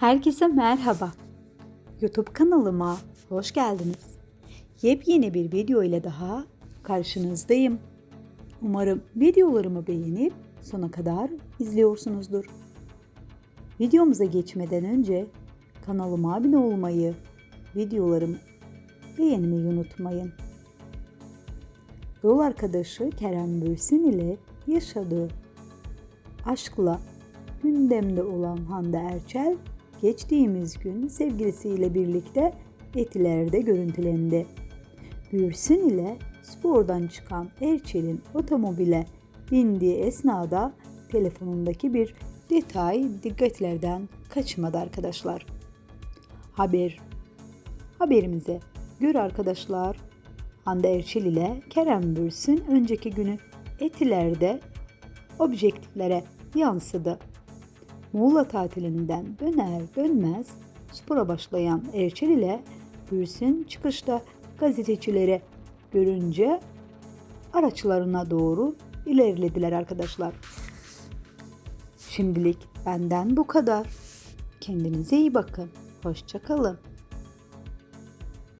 Herkese merhaba. YouTube kanalıma hoş geldiniz. Yepyeni bir video ile daha karşınızdayım. Umarım videolarımı beğenip sona kadar izliyorsunuzdur. Videomuza geçmeden önce kanalıma abone olmayı, videolarımı beğenmeyi unutmayın. Yol arkadaşı Kerem Bürsin ile yaşadığı aşkla gündemde olan Hande Erçel geçtiğimiz gün sevgilisiyle birlikte Etiler'de görüntülendi. Bürsin ile spordan çıkan Erçel'in otomobile bindiği esnada telefonundaki bir detay dikkatlerden kaçmadı arkadaşlar. Haber Haberimize göre arkadaşlar Hande Erçel ile Kerem Bürsin önceki günü Etiler'de objektiflere yansıdı. Muğla tatilinden döner dönmez spora başlayan Erçel ile Bürsin çıkışta gazetecilere görünce araçlarına doğru ilerlediler arkadaşlar. Şimdilik benden bu kadar. Kendinize iyi bakın. Hoşçakalın.